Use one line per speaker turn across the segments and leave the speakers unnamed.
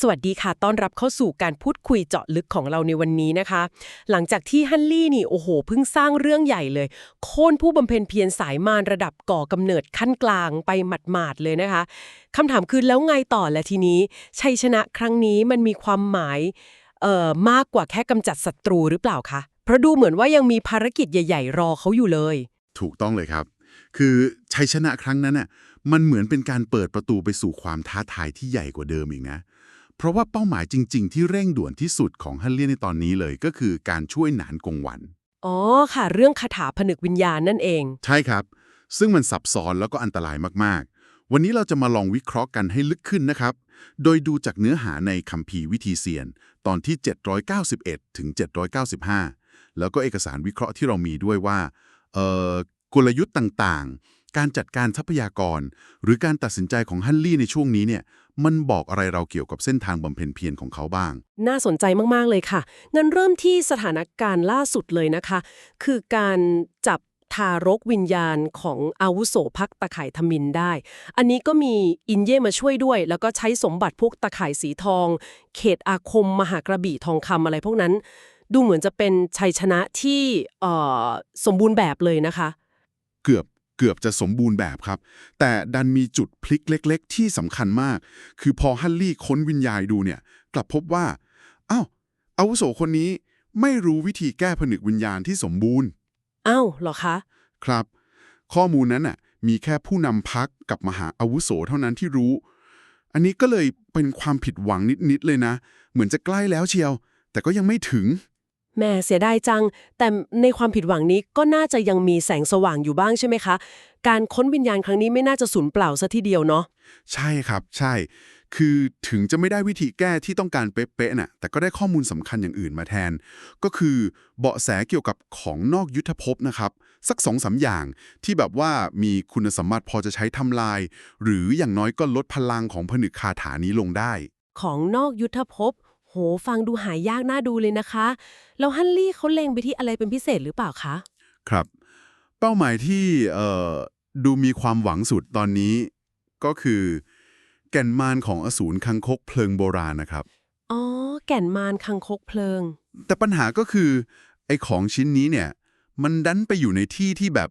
สวัสดีค่ะ ต้อนรับเข้าสู่การพูดคุยเจาะลึกของเราในวันนี้นะคะ หลังจากที่ฮันลี่นี่โอ้โหเพิ่งสร้างเรื่องใหญ่เลย โค่นผู้บำเพ็ญเพียรสายมารระดับก่อกำเนิดขั้นกลางไปหมาดๆเลยนะคะคำถามคือแล้วไงต่อและทีนี้ ชัยชนะครั้งนี้มันมีความหมายเอ่อมากกว่าแค่กำจัดศัตรูหรือเปล่าคะ เพราะดูเหมือนว่ายังมีภารกิจใหญ่ ๆ รอเขาอยู่เลย
ถูกต้องเลยครับ คือชัยชนะครั้งนั้นน่ะมันเหมือนเป็นการเปิดประตูไปสู่ความท้าทายที่ใหญ่กว่าเดิมอีกนะ เพราะว่าเป้าหมายจริง ๆ ที่เร่งด่วนที่สุดของฮันเลียนในตอนนี้เลยก็คือการช่วยหนานกงหวัน
อ๋อค่ะ เรื่องคาถาผนึกวิญญาณนั่นเอง
ใช่ครับ ซึ่งมันซับซ้อนแล้วก็อันตรายมากๆ วันนี้เราจะมาลองวิเคราะห์กันให้ลึกขึ้นนะครับ โดยดูจากเนื้อหาในคัมภีร์วิธีเซียน ตอนที่ 791 ถึง 795 แล้วก็เอกสารวิเคราะห์ที่เรามีด้วยว่าเอ่อกลยุทธ์ต่างๆ การจัดการทรัพยากร หรือการตัดสินใจของฮันลี่ในช่วงนี้เนี่ย มันบอกอะไรเราเกี่ยวกับเส้นทางบำเพ็ญเพียรของเขาบ้าง
น่าสนใจมาก ๆ เลยค่ะ งั้นเริ่มที่สถานการณ์ล่าสุดเลยนะคะ คือการจับทารกวิญญาณของอาวุโสพักตะไคร่ทมินได้ อันนี้ก็มีอินเย่มาช่วยด้วย แล้วก็ใช้สมบัติพวกตะไคร่สีทอง เขตอาคม มหากระบี่ทองคำอะไรพวกนั้น ดูเหมือนจะเป็นชัยชนะที่เอ่อสมบูรณ์แบบเลยนะคะ
เกือบ เกือบจะสมบูรณ์แบบครับ แต่ดันมีจุดพลิกเล็ก ๆ ที่สำคัญมาก คือพอฮันลี่ค้นวิญญาณดูเนี่ย กลับพบว่าอ้าวอาวุโสคนนี้ไม่รู้วิธีแก้ผนึกวิญญาณที่สมบูรณ์
อ้าวเหรอคะ
ครับ ข้อมูลนั้นน่ะมีแค่ผู้นำพักกับมหาอาวุโสเท่านั้นที่รู้ อันนี้ก็เลยเป็นความผิดหวังนิด ๆ เลยนะ เหมือนจะใกล้แล้วเชียว แต่ก็ยังไม่ถึง
แม่เสียดายจัง แต่ในความผิดหวังนี้ก็น่าจะยังมีแสงสว่างอยู่บ้างใช่ไหมคะ การค้นวิญญาณครั้งนี้ไม่น่าจะสูญเปล่าซะทีเดียวเนาะ
ใช่ครับใช่ คือถึงจะไม่ได้วิธีแก้ที่ต้องการเป๊ะๆน่ะแต่ก็ได้ข้อมูลสำคัญอย่างอื่นมาแทน ก็คือเบาะแสเกี่ยวกับของนอกยุทธภพนะครับ สักสองสาอย่างที่แบบว่ามีคุณสมบัติพอจะใช้ทำลาย หรืออย่างน้อยก็ลดพลังของผนึกคาถานี้ลงได้
ของนอกยุทธภพ โห ฟังดูหายากน่าดูเลยนะคะ แล้วฮันลี่เขาเล็งไปที่อะไรเป็นพิเศษหรือเปล่าคะ
ครับ เป้าหมายที่เอ่อดูมีความหวังสุดตอนนี้ ก็คือ แก่นมารของอสูรคังคกเพลิงโบราณนะครับ
อ๋อ แก่นมารคังคกเพลิง
แต่ปัญหาก็คือ ไอ้ของชิ้นนี้เนี่ย มันดันไปอยู่ในที่ที่แบบ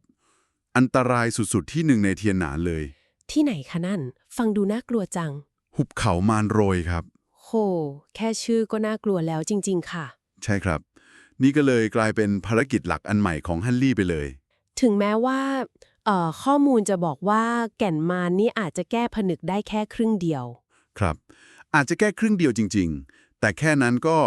อันตรายสุดๆ ที่หนึ่งในเทียนหนานเลย
ที่ไหนคะนั่น ฟังดูน่ากลัวจัง
หุบเขามารโรยครับ
โห แค่ชื่อก็น่ากลัวแล้วจริง ๆ ค่ะ
ใช่ครับ นี่ก็เลยกลายเป็นภารกิจหลักอันใหม่ของฮันลี่ไปเลย
ถึงแม้ว่าเอ่อข้อมูลจะบอกว่าแก่นมารนี่อาจจะแก้ผนึกได้แค่ครึ่งเดียว
ครับ อาจจะแก้ครึ่งเดียวจริง ๆ แต่แค่นั้นก็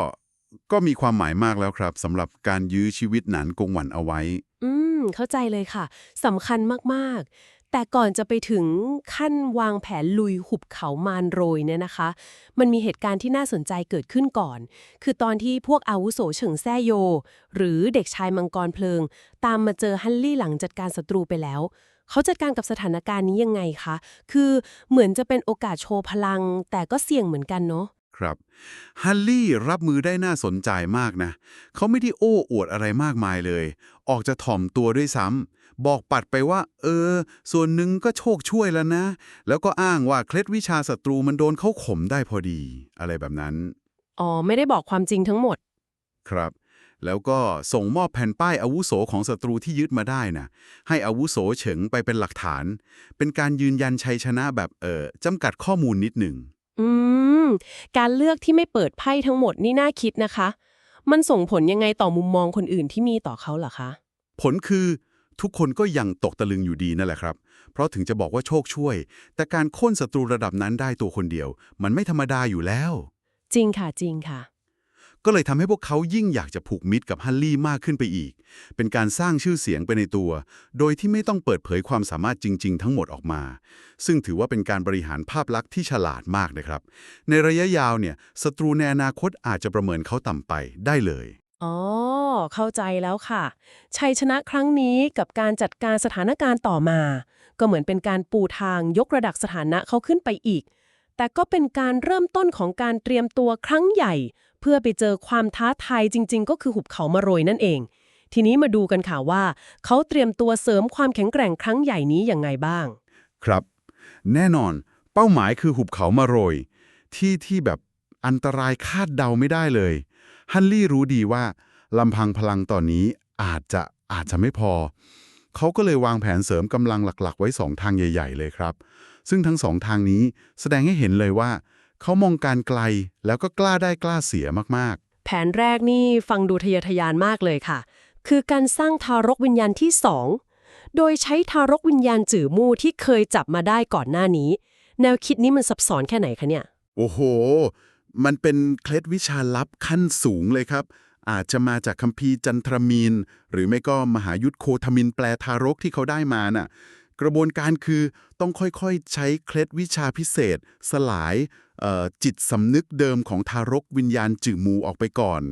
ก็มีความหมายมากแล้วครับสำหรับการยื้อชีวิตหนานกงหวันเอาไว้
อืม เข้าใจเลยค่ะสำคัญมาก ๆ แต่ก่อนจะไปถึงขั้นวางแผนลุยหุบเขามารโรยเนี่ยนะคะ มันมีเหตุการณ์ที่น่าสนใจเกิดขึ้นก่อน คือตอนที่พวกอาวุโสเฉิงแซ่โย หรือเด็กชายมังกรเพลิง ตามมาเจอฮันลี่หลังจัดการศัตรูไปแล้ว เขาจัดการกับสถานการณ์นี้ยังไงคะ คือเหมือนจะเป็นโอกาสโชว์พลัง แต่ก็เสี่ยงเหมือนกันเนาะ
ครับฮันลี่รับมือได้น่าสนใจมากนะ เขาไม่ได้โอ้อวดอะไรมากมายเลย ออกจะถ่อมตัวด้วยซ้ำ บอกปัดไปว่า เออ ส่วนหนึ่งก็โชคช่วยแล้วนะ แล้วก็อ้างว่าเคล็ดวิชาศัตรูมันโดนเขาข่มได้พอดี อะไรแบบนั้น
อ๋อ ไม่ได้บอกความจริงทั้งหมด
ครับ แล้วก็ส่งมอบแผ่นป้ายอาวุโสของศัตรูที่ยึดมาได้นะให้อาวุโสเฉิงไปเป็นหลักฐาน เป็นการยืนยันชัยชนะแบบเออจำกัดข้อมูลนิดหนึ่ง
อืม การเลือกที่ไม่เปิดไพ่ทั้งหมดนี่น่าคิดนะคะ มันส่งผลยังไงต่อมุมมองคนอื่นที่มีต่อเขาเหรอคะ
ผลคือ ทุกคนก็ยังตกตะลึงอยู่ดีนั่นแหละครับ เพราะถึงจะบอกว่าโชคช่วย แต่การโค่นศัตรูระดับนั้นได้ตัวคนเดียว มันไม่ธรรมดาอยู่แล้ว
จริงค่ะจริงค่ะ
ก็เลยทำให้พวกเขายิ่งอยากจะผูกมิตรกับฮันลี่มากขึ้นไปอีก เป็นการสร้างชื่อเสียงไปในตัว โดยที่ไม่ต้องเปิดเผยความสามารถจริง ๆ ทั้งหมดออกมา ซึ่งถือว่าเป็นการบริหารภาพลักษณ์ที่ฉลาดมากนะครับ ในระยะยาวเนี่ยศัตรูในอนาคตอาจจะประเมินเขาต่ำไปได้เลย
อ๋อ เข้าใจแล้วค่ะ ชัยชนะครั้งนี้กับการจัดการสถานการณ์ต่อมา ก็เหมือนเป็นการปูทางยกระดับสถานะเขาขึ้นไปอีก แต่ก็เป็นการเริ่มต้นของการเตรียมตัวครั้งใหญ่ เพื่อไปเจอความท้าทายจริง ๆ ก็คือหุบเขามาโรยนั่นเอง ทีนี้มาดูกันค่ะว่า เขาเตรียมตัวเสริมความแข็งแกร่งครั้งใหญ่นี้อย่างไงบ้าง
ครับ แน่นอน เป้าหมายคือหุบเขามาโรย ที่ที่แบบอันตรายคาดเดาไม่ได้เลย ฮันลี่รู้ดีว่าลำพังพลังตอนนี้อาจจะอาจจะไม่พอ เขาก็เลยวางแผนเสริมกำลังหลักๆ ไว้สองทางใหญ่ ๆ เลยครับ ซึ่งทั้งสองทางนี้แสดงให้เห็นเลยว่า เขามองการไกลแล้วก็กล้าได้กล้าเสียมาก
แผนแรกนี่ฟังดูทะเยอทะยานมากเลยค่ะ คือการสร้างทารกวิญญาณที่สองโดยใช้ทารกวิญญาณจื่อมู่ที่เคยจับมาได้ก่อนหน้านี้ แนวคิดนี้มันซับซ้อนแค่ไหนคะเนี่ย
ๆโอ้โห มันเป็นเคล็ดวิชาลับขั้นสูงเลยครับ อาจจะมาจากคัมภีร์จันทรมีน หรือไม่ก็มหายุทธโคทมินแปลทารกที่เขาได้มาน่ะกระบวนการคือต้องค่อยๆ ใช้เคล็ดวิชาพิเศษ สลายจิตสำนึกเดิมของทารกวิญญาณจื่อมูออกไปก่อน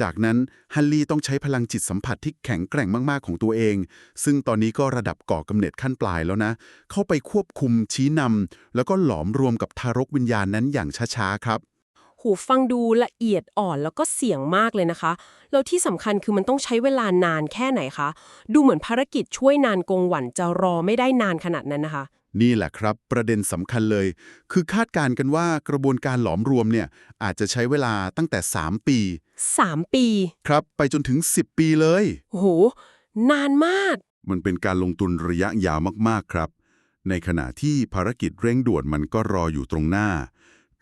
จากนั้นฮันลี่ต้องใช้พลังจิตสัมผัสที่แข็งแกร่งมากๆของตัวเอง ซึ่งตอนนี้ก็ระดับก่อกำเนิดขั้นปลายแล้วนะ เข้าไปควบคุมชี้นำแล้วก็หลอมรวมกับทารกวิญญาณนั้นอย่างช้าๆครับ
หูฟังดูละเอียดอ่อนแล้วก็เสี่ยงมากเลยนะคะ แล้วที่สำคัญคือมันต้องใช้เวลานานแค่ไหนคะ ดูเหมือนภารกิจช่วยนานกงหวันจะรอไม่ได้นานขนาดนั้นนะคะ
นี่แหละครับ ประเด็นสำคัญเลย คือคาดการณ์กันว่ากระบวนการหลอมรวมเนี่ยอาจจะใช้เวลาตั้งแต่ 3 ปี
3 ปี
ครับไปจนถึง 10 ปีเลย
โอ้โหนานมาก
มันเป็นการลงทุนระยะยาวมากๆครับ ในขณะที่ภารกิจเร่งด่วนมันก็รออยู่ตรงหน้า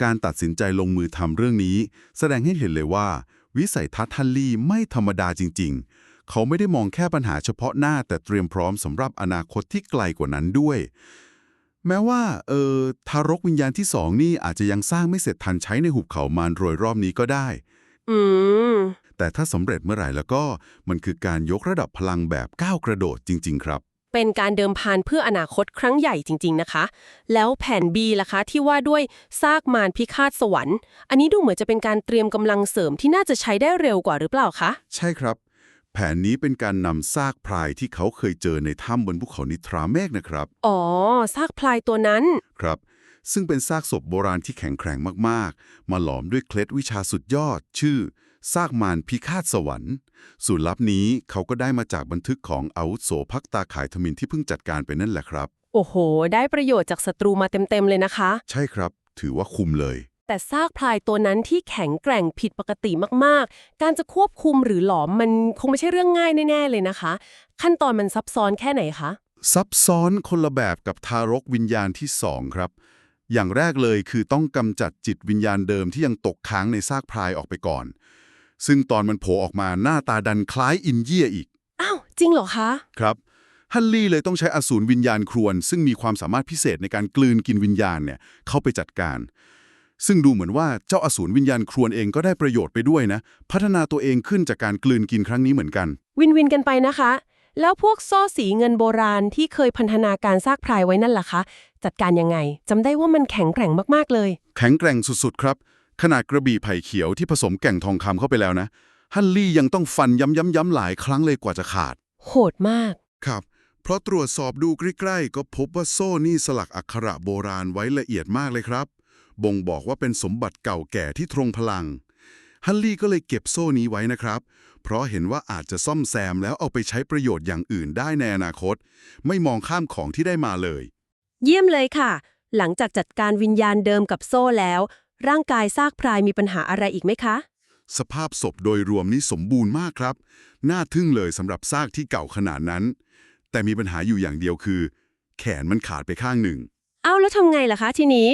การตัดสินใจลงมือทำเรื่องนี้ แสดงให้เห็นเลยว่า วิสัยทัศน์ฮันลี่ไม่ธรรมดาจริง ๆ เขาไม่ได้มองแค่ปัญหาเฉพาะหน้าแต่เตรียมพร้อมสำหรับอนาคตที่ไกลกว่านั้นด้วย แม้ว่า เออทารกวิญญาณที่สองนี่อาจจะยังสร้างไม่เสร็จทันใช้ในหุบเขามารโรยรอบนี้ก็ได้
อืม
แต่ถ้าสำเร็จเมื่อไหร่แล้วก็มันคือการยกระดับพลังแบบก้าวกระโดดจริง ๆ ครับ
เป็นการเดิมพันเพื่ออนาคตครั้งใหญ่จริง ๆนะคะ แล้วแผน B ล่ะคะที่ว่าด้วยซากมารพิฆาตสวรรค์ อันนี้ดูเหมือนจะเป็นการเตรียมกำลังเสริมที่น่าจะใช้ได้เร็วกว่าหรือเปล่าคะ
ใช่ครับ แผนนี้เป็นการนำซากพรายที่เขาเคยเจอในถ้ำบนภูเขานิทราเมฆนะครับ
อ๋อ ซากพลายตัวนั้น
ครับ ซึ่งเป็นซากศพโบราณที่แข็งแกร่งมากๆ มาหลอมด้วยเคล็ดวิชาสุดยอด ชื่อ ซากมารพิฆาตสวรรค์ สูตรลับนี้เขาก็ได้มาจากบันทึกของอาวุโสพักตาขายทมินที่เพิ่งจัดการไปนั่นแหละครับ
โอ้โห ได้ประโยชน์จากศัตรูมาเต็มๆเลยนะคะ
ใช่ครับ ถือว่าคุมเลย
แต่ซากพลายตัวนั้นที่แข็งแกร่งผิดปกติมากๆ การจะควบคุมหรือหลอมมันคงไม่ใช่เรื่องง่ายแน่ๆเลยนะคะ ขั้นตอนมันซับซ้อนแค่ไหนคะ
ซับซ้อนคนละแบบกับทารกวิญญาณที่สองครับอย่างแรกเลยคือต้องกำจัดจิตวิญญาณเดิมที่ยังตกค้างในซากพรายออกไปก่อน ซึ่งตอนมันโผล่ออกมาหน้าตาดันคล้ายอินเยี่ยอีก
อ้าว จริงเหรอคะ
ครับฮันลี่เลยต้องใช้อสูรวิญญาณครวน ซึ่งมีความสามารถพิเศษในการกลืนกินวิญญาณเนี่ยเข้าไปจัดการ ซึ่งดูเหมือนว่าเจ้าอสูรวิญญาณครวนเองก็ได้ประโยชน์ไปด้วยนะ พัฒนาตัวเองขึ้นจากการกลืนกินครั้งนี้เหมือนกัน
วินวินกันไปนะคะ แล้วพวกโซ่สีเงินโบราณที่เคยพันธนาการซากพรายไว้นั่นล่ะคะ จัดการยังไงจำได้ว่ามันแข็งแกร่งมากๆเลย
แข็งแกร่งสุดๆครับ ขนาดกระบี่ไผ่เขียวที่ผสมแก่งทองคำเข้าไปแล้วนะ ฮันลี่ยังต้องฟันย้ำๆๆหลายครั้งเลยกว่าจะขาด
โหดมาก
ครับ เพราะตรวจสอบดูใกล้ๆก็พบว่าโซ่นี่สลักอักขระโบราณไว้ละเอียดมากเลยครับ บ่งบอกว่าเป็นสมบัติเก่าแก่ที่ทรงพลัง ฮันลี่ก็เลยเก็บโซ่นี้ไว้นะครับ เพราะเห็นว่าอาจจะซ่อมแซมแล้วเอาไปใช้ประโยชน์อย่างอื่นได้ในอนาคต ไม่มองข้ามของที่ได้มาเลย
เยี่ยมเลยค่ะ หลังจากจัดการวิญญาณเดิมกับโซ่แล้ว ร่างกายซากพรายมีปัญหาอะไรอีกไหมคะ
สภาพศพโดยรวมนี้สมบูรณ์มากครับ น่าทึ่งเลยสำหรับซากที่เก่าขนาดนั้น แต่มีปัญหาอยู่อย่างเดียวคือ แขนมันขาดไปข้างหนึ่ง
เอาแล้วทำไงล่ะคะทีนี้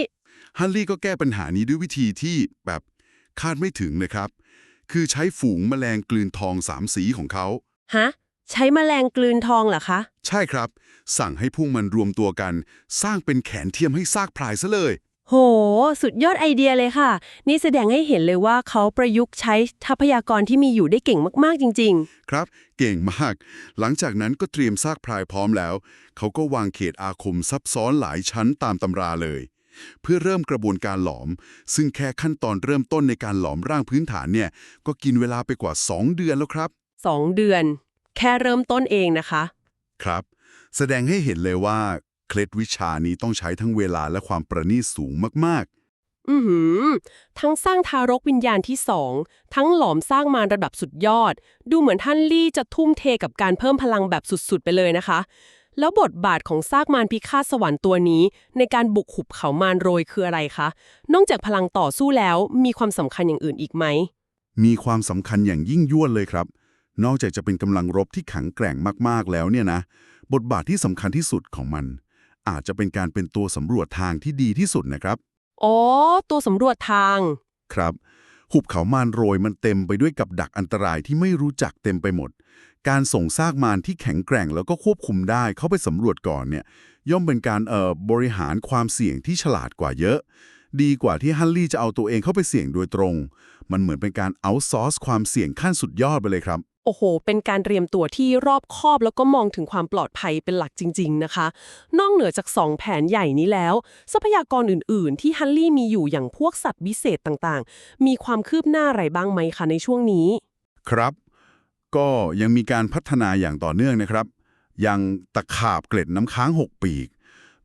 ฮันลี่ก็แก้ปัญหานี้ด้วยวิธีที่แบบคาดไม่ถึงนะครับ คือใช้ฝูงแมลงกลืนทองสามสีของเขา
ฮะ ใช้แมลงกลืนทองเหรอคะ
ใช่ครับ สั่งให้พุ่งมันรวมตัวกัน สร้างเป็นแขนเทียมให้ซากพรายซะเลย
โห สุดยอดไอเดียเลยค่ะ นี่แสดงให้เห็นเลยว่าเขาประยุกต์ใช้ทรัพยากรที่มีอยู่ได้เก่งมากๆจริง
ครับ เก่งมาก หลังจากนั้นก็เตรียมซากพรายพร้อมแล้ว เขาก็วางเขตอาคมซับซ้อนหลายชั้นตามตำราเลย เพื่อเริ่มกระบวนการหลอม ซึ่งแค่ขั้นตอนเริ่มต้นในการหลอมร่างพื้นฐานเนี่ย ก็กินเวลาไปกว่า 2 เดือนแล้วครับ
ๆ2เดือน แค่เริ่มต้นเองนะคะ
ครับ แสดงให้เห็นเลยว่า เคล็ดวิชานี้ต้องใช้ทั้งเวลาและความประณีตสูงมาก
อือหือ ทั้งสร้างทารกวิญญาณที่สอง ทั้งหลอมสร้างมารระดับสุดยอด ดูเหมือนท่านลี่จะทุ่มเทกับการเพิ่มพลังแบบสุดๆ ไปเลยนะคะ แล้วบทบาทของซากมารพิฆาตสวรรค์ตัวนี้ ในการบุกหุบเขามารโรยคืออะไรคะ นอกจากพลังต่อสู้แล้วมีความสำคัญอย่างอื่นอีกไหม
มีความสำคัญอย่างยิ่งยวดเลยครับ นอกจากจะเป็นกำลังรบที่แข็งแกร่งมากๆแล้วเนี่ยนะ บทบาทที่สำคัญที่สุดของมัน อาจจะเป็นการเป็นตัวสำรวจทางที่ดีที่สุดนะครับ
อ๋อ ตัวสำรวจทาง
ครับ หุบเขามารโรยมันเต็มไปด้วยกับดักอันตรายที่ไม่รู้จักเต็มไปหมด การส่งซากมารที่แข็งแกร่งแล้วก็ควบคุมได้เข้าไปสำรวจก่อนเนี่ย ย่อมเป็นการเอ่อบริหารความเสี่ยงที่ฉลาดกว่าเยอะ ดีกว่าที่ฮันลี่จะเอาตัวเองเข้าไปเสี่ยงโดยตรง มันเหมือนเป็นการเอาซอร์สความเสี่ยงขั้นสุดยอดไปเลยครับ
โอ้โห เป็นการเตรียมตัวที่รอบคอบแล้วก็มองถึงความปลอดภัยเป็นหลักจริง ๆ นะคะ นอกเหนือจาก 2 แผนใหญ่นี้แล้ว ทรัพยากรอื่น ๆ ที่ฮันลี่มีอยู่อย่างพวกสัตว์วิเศษต่างๆ มีความคืบหน้าอะไรบ้างไหมคะในช่วงนี้
ครับ ก็ยังมีการพัฒนาอย่างต่อเนื่องนะครับอย่างตะขาบเกล็ดน้ำค้าง 6 ปีก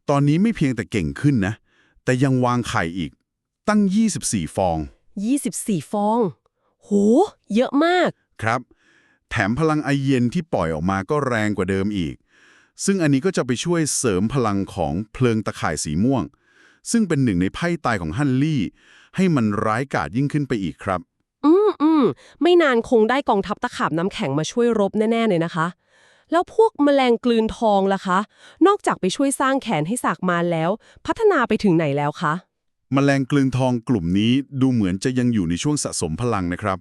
ตอนนี้ไม่เพียงแต่เก่งขึ้นนะ แต่ยังวางไข่อีก ตั้ง 24 ฟอง
24 ฟอง โห เยอะมาก
ครับ แถมพลังไอเย็นที่ปล่อยออกมาก็แรงกว่าเดิมอีก ซึ่งอันนี้ก็จะไปช่วยเสริมพลังของเพลิงตะข่ายสีม่วง ซึ่งเป็นหนึ่งในไพ่ตายของฮันลี่ ให้มันร้ายกาจยิ่งขึ้นไปอีกครับ
อืมอืมไม่นานคงได้กองทัพตะขาบน้ำแข็งมาช่วยรบแน่ ๆ เลยนะคะ แล้วพวกแมลงกลืนทองล่ะคะ นอกจากไปช่วยสร้างแขนให้สากมารแล้ว พัฒนาไปถึงไหนแล้วคะ
มแมลงกลึงทองกลุ่มนี้ดูเหมือนจะยังอยู่ในช่วงสะสมพลังนะครับ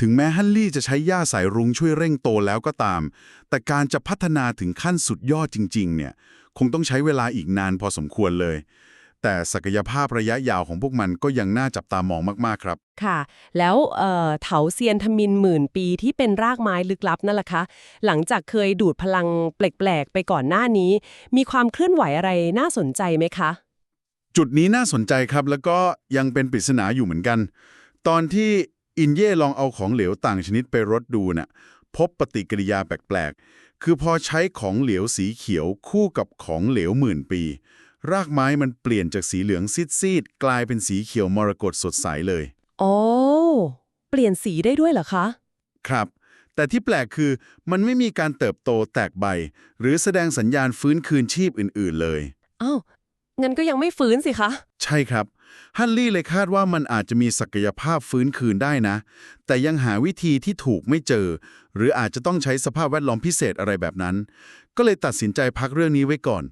ถึงแม้ฮันลี่จะใช้ย่าสายรุ้งช่วยเร่งโตแล้วก็ตาม แต่การจะพัฒนาถึงขั้นสุดยอดจริง ๆ เนี่ย คงต้องใช้เวลาอีกนานพอสมควรเลย แต่ศักยภาพระยะยาวของพวกมันก็ยังน่าจับตามองมากๆครับ
ค่ะ แล้วเอ่อเถาเซียนทมินหมื่นปีที่เป็นรากไม้ลึกลับนั่นแหละคะ หลังจากเคยดูดพลังแปลกๆไปก่อนหน้านี้ มีความเคลื่อนไหวอะไรน่าสนใจไหมคะ
จุดนี้น่าสนใจครับแล้วก็ยังเป็นปริศนาอยู่เหมือนกัน ตอนที่ อินเย่ลองเอาของเหลวต่างชนิดไปรดดูน่ะพบปฏิกิริยาแปลกๆ คือพอใช้ของเหลวสีเขียวคู่กับของเหลวหมื่นปี รากไม้มันเปลี่ยนจากสีเหลืองซีดๆ กลายเป็นสีเขียวมรกตสดใสเลย
อ๋อ เปลี่ยนสีได้ด้วยเหรอคะ
ครับ แต่ที่แปลกคือมันไม่มีการเติบโตแตกใบ หรือแสดงสัญญาณฟื้นคืนชีพอื่นๆเลย
อ้าว งั้นก็ยังไม่ฟื้นสิคะ
ใช่ครับ ฮันลี่เลยคาดว่ามันอาจจะมีศักยภาพฟื้นคืนได้นะ แต่ยังหาวิธีที่ถูกไม่เจอ หรืออาจจะต้องใช้สภาพแวดล้อมพิเศษอะไรแบบนั้น ก็เลยตัดสินใจพักเรื่องนี้ไว้ก่อน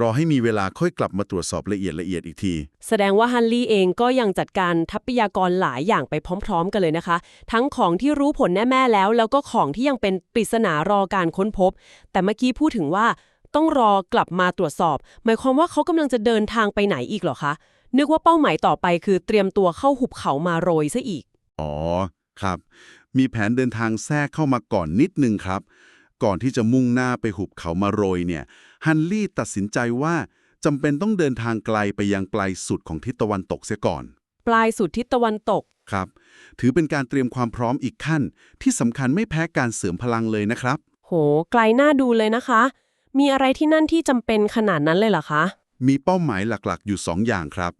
รอให้มีเวลาค่อยกลับมาตรวจสอบละเอียดละเอียดอีกที
แสดงว่าฮันลี่เองก็ยังจัดการทรัพยากรหลายอย่างไปพร้อม ๆ กันเลยนะคะ ทั้งของที่รู้ผลแน่ๆแล้ว แล้วก็ของที่ยังเป็นปริศนารอการค้นพบ แต่เมื่อกี้พูดถึงว่าต้องรอกลับมาตรวจสอบ หมายความว่าเขากำลังจะเดินทางไปไหนอีกเหรอคะ นึกว่าเป้าหมายต่อไปคือเตรียมตัวเข้าหุบเขามาโรยซะอีก
อ๋อ ครับ มีแผนเดินทางแทรกเข้ามาก่อนนิดนึงครับ ก่อนที่จะมุ่งหน้าไปหุบเขามาโรยเนี่ย ฮันลี่ตัดสินใจว่าจำเป็นต้องเดินทางไกลไปยังปลายสุดของทิศตะวันตกเสียก่อน
ปลายสุดทิศตะวันตก
ครับ ถือเป็นการเตรียมความพร้อมอีกขั้น ที่สำคัญไม่แพ้การเสริมพลังเลยนะครับ
โห ไกลหน้าดูเลยนะคะ มีอะไรที่นั่นที่จำเป็นขนาดนั้นเลยเหรอคะ
มีเป้าหมายหลักๆ อยู่ 2 อย่างครับ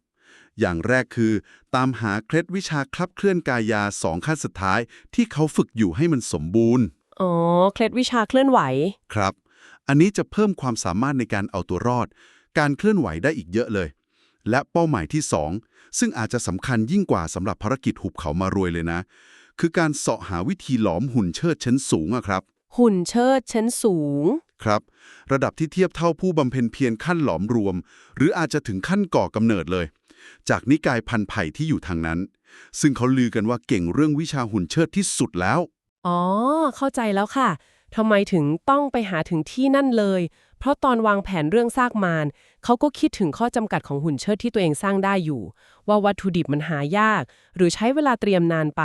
อย่างแรกคือ ตามหาเคล็ดวิชาคลับเคลื่อนกายาสองขั้นสุดท้าย ที่เขาฝึกอยู่ให้มันสมบูรณ์
อ๋อ เคล็ดวิชาเคลื่อนไหว
ครับ อันนี้จะเพิ่มความสามารถในการเอาตัวรอด การเคลื่อนไหวได้อีกเยอะเลย และเป้าหมายที่ 2 ซึ่งอาจจะสำคัญยิ่งกว่าสำหรับภารกิจหุบเขามารวยเลยนะ คือการเสาะหาวิธีหลอมหุ่นเชิดชั้นสูงอะครับ
หุ่นเชิดชั้นสูง
ครับ ระดับที่เทียบเท่าผู้บำเพ็ญเพียรขั้นหลอมรวม หรืออาจจะถึงขั้นก่อกำเนิดเลย จากนิกายพันไผ่ที่อยู่ทางนั้น ซึ่งเขาลือกันว่าเก่งเรื่องวิชาหุ่นเชิดที่สุดแล้ว
อ๋อ เข้าใจแล้วค่ะทำไมถึงต้องไปหาถึงที่นั่นเลย เพราะตอนวางแผนเรื่องซากมารเขาก็คิดถึงข้อจำกัดของหุ่นเชิดที่ตัวเองสร้างได้อยู่ ว่าวัตถุดิบมันหายาก หรือใช้เวลาเตรียมนานไป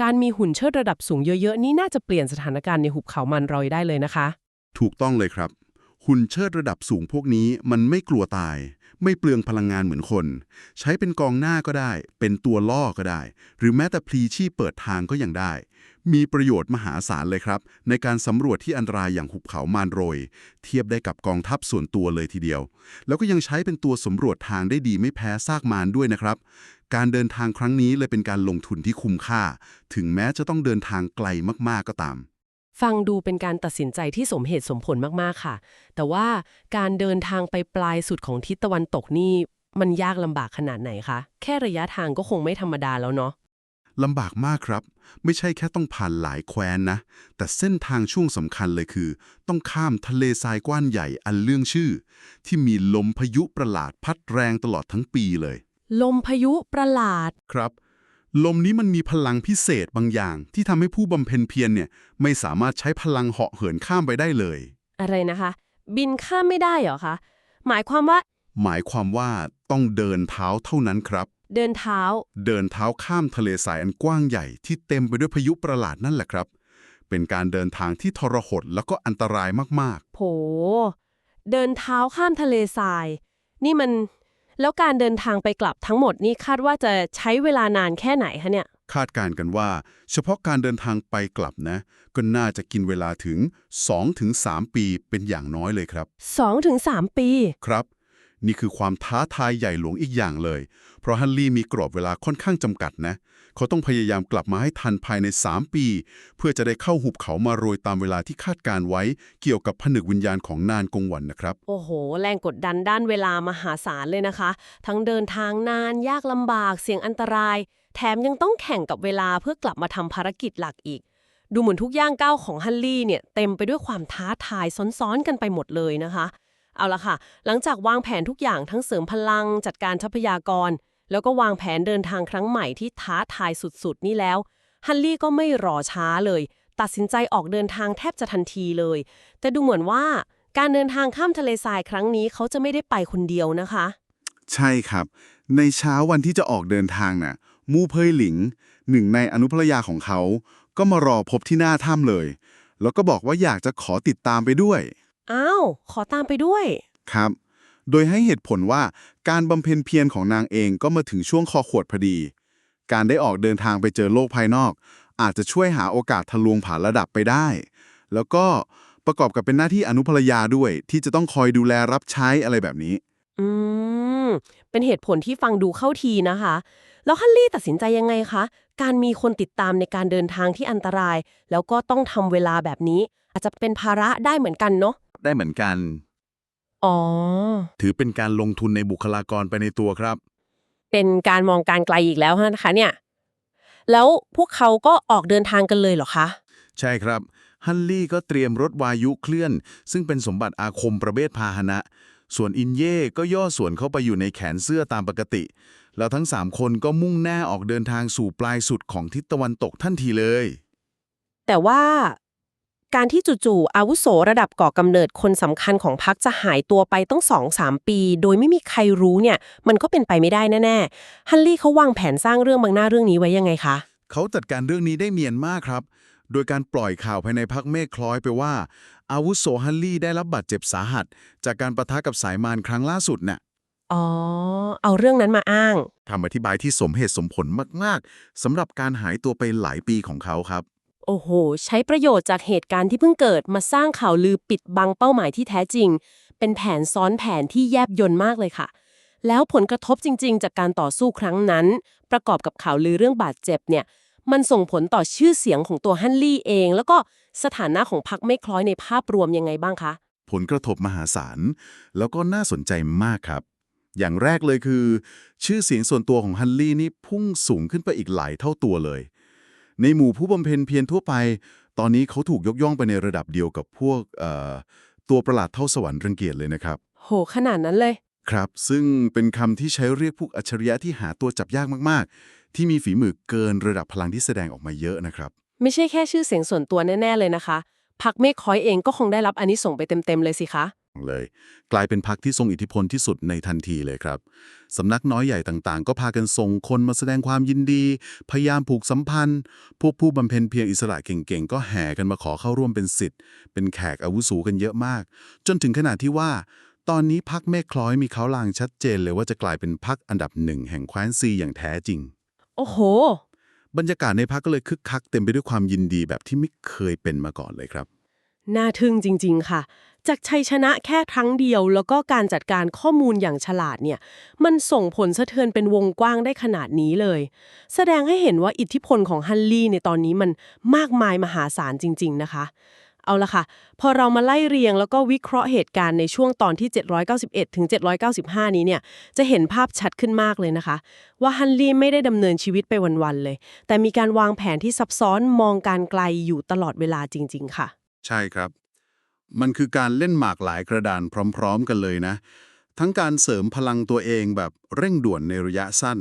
การมีหุ่นเชิดระดับสูงเยอะๆ นี่น่าจะเปลี่ยนสถานการณ์ในหุบเขามันรอยได้เลยนะคะ
ถูกต้องเลยครับ หุ่นเชิดระดับสูงพวกนี้มันไม่กลัวตาย ไม่เปลืองพลังงานเหมือนคน ใช้เป็นกองหน้าก็ได้ เป็นตัวล่อก็ได้ หรือแม้แต่พลีชีพเปิดทางก็ยังได้ มีประโยชน์มหาศาลเลยครับ ในการสำรวจที่อันตรายอย่างหุบเขามานโรย เทียบได้กับกองทัพส่วนตัวเลยทีเดียว แล้วก็ยังใช้เป็นตัวสำรวจทางได้ดีไม่แพ้ซากมารด้วยนะครับ การเดินทางครั้งนี้เลยเป็นการลงทุนที่คุ้มค่า ถึงแม้จะต้องเดินทางไกลมากๆก็ตาม
ฟังดูเป็นการตัดสินใจที่สมเหตุสมผลมากๆค่ะ แต่ว่าการเดินทางไปปลายสุดของทิศตะวันตกนี่มันยากลำบากขนาดไหนคะ แค่ระยะทางก็คงไม่ธรรมดาแล้วเนาะ
ลำบากมากครับ ไม่ใช่แค่ต้องผ่านหลายแคว้นนะ แต่เส้นทางช่วงสำคัญเลยคือ ต้องข้ามทะเลทรายกว้านใหญ่อันเรื่องชื่อ ที่มีลมพายุประหลาดพัดแรงตลอดทั้งปีเลย
ลมพายุประหลาด
ครับ ลมนี้มันมีพลังพิเศษบางอย่าง ที่ทำให้ผู้บำเพ็ญเพียรเนี่ยไม่สามารถใช้พลังเหาะเหินข้ามไปได้เลย
อะไรนะคะ บินข้ามไม่ได้เหรอคะ หมายความว่า
หมายความว่าต้องเดินเท้าเท่านั้นครับ
เดินเท้า
เดินเท้าข้ามทะเลทรายอันกว้างใหญ่ที่เต็มไปด้วยพายุประหลาดนั่นแหละครับ เป็นการเดินทางที่ทรหดแล้วก็อันตรายมาก
โผ เดินเท้าข้ามทะเลทราย นี่มัน แล้วการเดินทางไปกลับทั้งหมดนี่คาดว่าจะใช้เวลานานแค่ไหนคะเนี่ย
ๆคาดการณ์กันว่า เฉพาะการเดินทางไปกลับนะ ก็น่าจะกินเวลาถึง 2-3 ปีเป็นอย่างน้อยเลยครับ
2-3 ปี
ครับ นี่คือความท้าทายใหญ่หลวงอีกอย่างเลย เพราะฮันลี่มีกรอบเวลาค่อนข้างจำกัดนะ เขาต้องพยายามกลับมาให้ทันภายใน 3 ปี เพื่อจะได้เข้าหุบเขามาโรยตามเวลาที่คาดการไว้ เกี่ยวกับผนึกวิญญาณของนานกงวันนะครับ
โอ้โห แรงกดดันด้านเวลามหาศาลเลยนะคะ ทั้งเดินทางนานยากลำบากเสี่ยงอันตราย แถมยังต้องแข่งกับเวลาเพื่อกลับมาทำภารกิจหลักอีกดูเหมือนทุกย่างก้าวของฮันลี่เนี่ยเต็มไปด้วยความท้าทายซ้อนๆกันไปหมดเลยนะคะ เอาละค่ะ หลังจากวางแผนทุกอย่างทั้งเสริมพลังจัดการทรัพยากร แล้วก็วางแผนเดินทางครั้งใหม่ที่ท้าทายสุดๆ นี่แล้ว ฮันลี่ก็ไม่รอช้าเลย ตัดสินใจออกเดินทางแทบจะทันทีเลย แต่ดูเหมือนว่าการเดินทางข้ามทะเลทรายครั้งนี้เขาจะไม่ได้ไปคนเดียวนะคะ
ใช่ครับ ในเช้าวันที่จะออกเดินทางน่ะ มู่เพยหลิง หนึ่งในอนุภรรยาของเขา ก็มารอพบที่หน้าถ้ำเลย แล้วก็บอกว่าอยากจะขอติดตามไปด้วย
อ้าว ขอตามไปด้วย
ครับ โดยให้เหตุผลว่าการบำเพ็ญเพียรของนางเองก็มาถึงช่วงคอขวดพอดี การได้ออกเดินทางไปเจอโลกภายนอก อาจจะช่วยหาโอกาสทะลวงผ่านระดับไปได้ แล้วก็ประกอบกับเป็นหน้าที่อนุภรรยาด้วย ที่จะต้องคอยดูแลรับใช้อะไรแบบนี้
อืม เป็นเหตุผลที่ฟังดูเข้าทีนะคะ แล้วฮันลี่ตัดสินใจยังไงคะ การมีคนติดตามในการเดินทางที่อันตราย แล้วก็ต้องทำเวลาแบบนี้ อาจจะเป็นภาระได้เหมือนกันเนาะ
ได้เหมือนกัน
อ๋อ
ถือเป็นการลงทุนในบุคลากรไปในตัวครับ
เป็นการมองการไกลอีกแล้วนะคะเนี่ย แล้วพวกเขาก็ออกเดินทางกันเลยเหรอคะ
ใช่ครับ ฮันลี่ก็เตรียมรถวายุเคลื่อน ซึ่งเป็นสมบัติอาคมประเภทพาหนะ ส่วนอินเย่ก็ย่อส่วนเข้าไปอยู่ในแขนเสื้อตามปกติ แล้วทั้งสามคนก็มุ่งหน้าออกเดินทางสู่ปลายสุดของทิศตะวันตกทันทีเลย
แต่ว่า การที่จู่ๆอาวุโสระดับก่อกำเนิดคนสำคัญของพรรคจะหายตัวไปต้องสองสามปี โดยไม่มีใครรู้เนี่ย มันก็เป็นไปไม่ได้แน่ๆฮันลี่เขาวางแผนสร้างเรื่องบางหน้าเรื่องนี้ไว้ยังไงคะ
เขาจัดการเรื่องนี้ได้เนียนมากครับ โดยการปล่อยข่าวภายในพักเมฆคล้อยไปว่า อาวุโสฮันลี่ได้รับบาดเจ็บสาหัส จากการประทะกับสายมารครั้งล่าสุดน่ะ
อ๋อ เอาเรื่องนั้นมาอ้าง
คำอธิบายที่สมเหตุสมผลมากๆสำหรับการหายตัวไปหลายปีของเขาครับ
โอ้โห ใช้ประโยชน์จากเหตุการณ์ที่เพิ่งเกิดมาสร้างข่าวลือปิดบังเป้าหมายที่แท้จริง เป็นแผนซ้อนแผนที่แยบยนต์มากเลยค่ะ แล้วผลกระทบจริง ๆ จากการต่อสู้ครั้งนั้น ประกอบกับข่าวลือเรื่องบาดเจ็บเนี่ย มันส่งผลต่อชื่อเสียงของตัวฮันลี่เอง แล้วก็สถานะของพรรคไม่คล้อยในภาพรวมยังไงบ้างคะ
ผลกระทบมหาศาล แล้วก็น่าสนใจมากครับ อย่างแรกเลยคือ ชื่อเสียงส่วนตัวของฮันลี่นี่พุ่งสูงขึ้นไปอีกหลายเท่าตัวเลย ในหมู่ผู้บำเพ็ญเพียรทั่วไป ตอนนี้เขาถูกยกย่องไปในระดับเดียวกับพวกเอ่อตัวประหลาดเท่าสวรรค์รังเกียจเลยนะครับ
โห ขนาดนั้นเลย
ครับ ซึ่งเป็นคำที่ใช้เรียกพวกอัจฉริยะที่หาตัวจับยากมาก ๆ ที่มีฝีมือเกินระดับพลังที่แสดงออกมาเยอะนะครับ
ไม่ใช่แค่ชื่อเสียงส่วนตัวแน่ ๆ เลยนะคะพรรคเมฆคล้อยเองก็คงได้รับอานิสงส์ไปเต็ม ๆ เลยสิคะ
เลย กลายเป็นพรรคที่ทรงอิทธิพลที่สุดในทันทีเลยครับสำนักน้อยใหญ่ต่างๆ ก็พากันส่งคนมาแสดงความยินดี พยายามผูกสัมพันธ์ พวกผู้บำเพ็ญเพียรอิสระเก่งๆ ก็แห่กันมาขอเข้าร่วมเป็นสิทธิ์ เป็นแขกอาวุโสกันเยอะมาก จนถึงขนาดที่ว่า ตอนนี้พักเมฆคล้อยมีเขาลางชัดเจนเลยว่าจะกลายเป็นพักอันดับหนึ่งแห่งแคว้นซีอย่างแท้จริง
โอ้โห
บรรยากาศในพักก็เลยคึกคักเต็มไปด้วยความยินดีแบบที่ไม่เคยเป็นมาก่อนเลยครับ
น่าทึ่งจริง ๆ ค่ะ จากชัยชนะแค่ครั้งเดียว แล้วก็การจัดการข้อมูลอย่างฉลาดเนี่ย มันส่งผลสะเทือนเป็นวงกว้างได้ขนาดนี้เลย แสดงให้เห็นว่าอิทธิพลของฮันลี่ในตอนนี้มันมากมายมหาศาลจริง ๆ นะคะเอาละค่ะ พอเรามาไล่เรียงแล้วก็วิเคราะห์เหตุการณ์ในช่วงตอนที่ 791 ถึง 795 นี้เนี่ย จะเห็นภาพชัดขึ้นมากเลยนะคะ ว่าฮันลี่ไม่ได้ดำเนินชีวิตไปวัน ๆ เลย แต่มีการวางแผนที่ซับซ้อนมองการไกลอยู่ตลอดเวลาจริง ๆ ค่ะ
ใช่ครับ มันคือการเล่นหมากหลายกระดานพร้อม ๆ กันเลยนะ ทั้งการเสริมพลังตัวเองแบบเร่งด่วนในระยะสั้น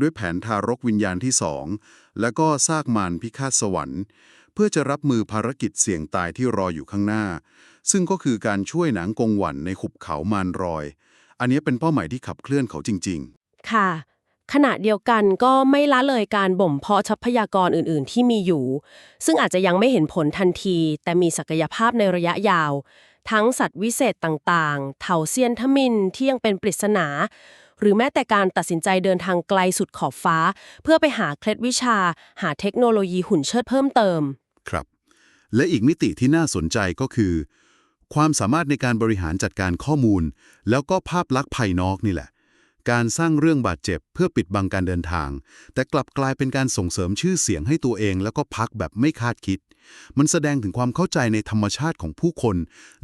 ด้วยแผนทารกวิญญาณที่สองแล้วก็ซากมารพิฆาตสวรรค์เพื่อจะรับมือภารกิจเสี่ยงตายที่รออยู่ข้างหน้า ซึ่งก็คือการช่วยหนังกงหวันในหุบเขามารรอย อันนี้เป็นเป้าหมายที่ขับเคลื่อนเขาจริง ๆ
ค่ะ ขณะเดียวกันก็ไม่ละเลยการบ่มเพาะทรัพยากรอื่นๆ ที่มีอยู่ ซึ่งอาจจะยังไม่เห็นผลทันที แต่มีศักยภาพในระยะยาว ทั้งสัตว์วิเศษต่างๆ เถาเซียนทมินที่ยังเป็นปริศนา หรือแม้แต่การตัดสินใจเดินทางไกลสุดขอบฟ้า เพื่อไปหาเคล็ดวิชา หาเทคโนโลยีหุ่นเชิดเพิ่มเติม
ครับ และอีกมิติที่น่าสนใจก็คือ ความสามารถในการบริหารจัดการข้อมูล แล้วก็ภาพลักษณ์ภายนอกนี่แหละ การสร้างเรื่องบาดเจ็บเพื่อปิดบังการเดินทาง แต่กลับกลายเป็นการส่งเสริมชื่อเสียงให้ตัวเองแล้วก็พักแบบไม่คาดคิด มันแสดงถึงความเข้าใจในธรรมชาติของผู้คน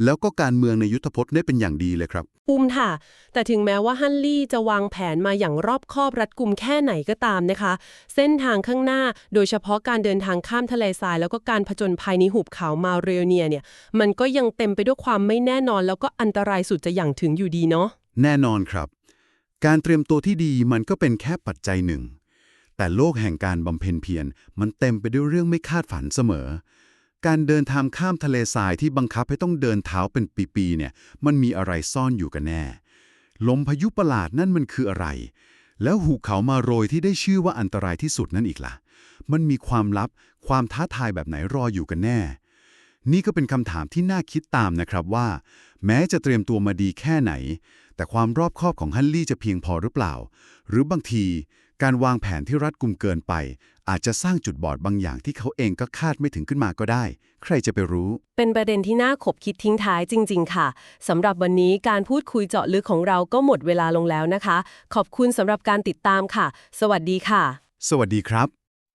แล้วก็การเมืองในยุทธพจน์ได้เป็นอย่างดีเลยครับ
ปุมค่ะ แต่ถึงแม้ว่าฮันลี่จะวางแผนมาอย่างรอบคอบรัดกุมแค่ไหนก็ตามนะคะ เส้นทางข้างหน้าโดยเฉพาะการเดินทางข้ามทะเลทราย แล้วก็การผจญภัยในหุบเขามาเรียเนียเนี่ยมันก็ยังเต็มไปด้วยความไม่แน่นอน แล้วก็อันตรายสุดจะอย่างถึงอยู่ดีเนาะ
แน่นอนครับ การเตรียมตัวที่ดีมันก็เป็นแค่ปัจจัยหนึ่ง แต่โลกแห่งการบำเพ็ญเพียรมันเต็มไปด้วยเรื่องไม่คาดฝันเสมอ การเดินทางข้ามทะเลทรายที่บังคับให้ต้องเดินเท้าเป็นปีๆเนี่ย มันมีอะไรซ่อนอยู่กันแน่ ลมพายุประหลาดนั่นมันคืออะไร แล้วหุบเขามาโรยที่ได้ชื่อว่าอันตรายที่สุดนั่นอีกล่ะ มันมีความลับ ความท้าทายแบบไหนรออยู่กันแน่ นี่ก็เป็นคำถามที่น่าคิดตามนะครับว่า แม้จะเตรียมตัวมาดีแค่ไหน แต่ความรอบคอบของฮันลี่จะเพียงพอหรือเปล่า หรือบางทีการวางแผนที่รัดกุมเกินไป อาจจะสร้างจุดบอดบางอย่างที่เขาเองก็คาดไม่ถึงขึ้นมาก็ได้ ใครจะไปรู้
เป็นประเด็นที่น่าขบคิดทิ้งท้ายจริง ๆ ค่ะสำหรับวันนี้การพูดคุยเจาะลึกของเราก็หมดเวลาลงแล้วนะคะ ขอบคุณสำหรับการติดตามค่ะ สวัสดีค่ะ
สวัสดีครับ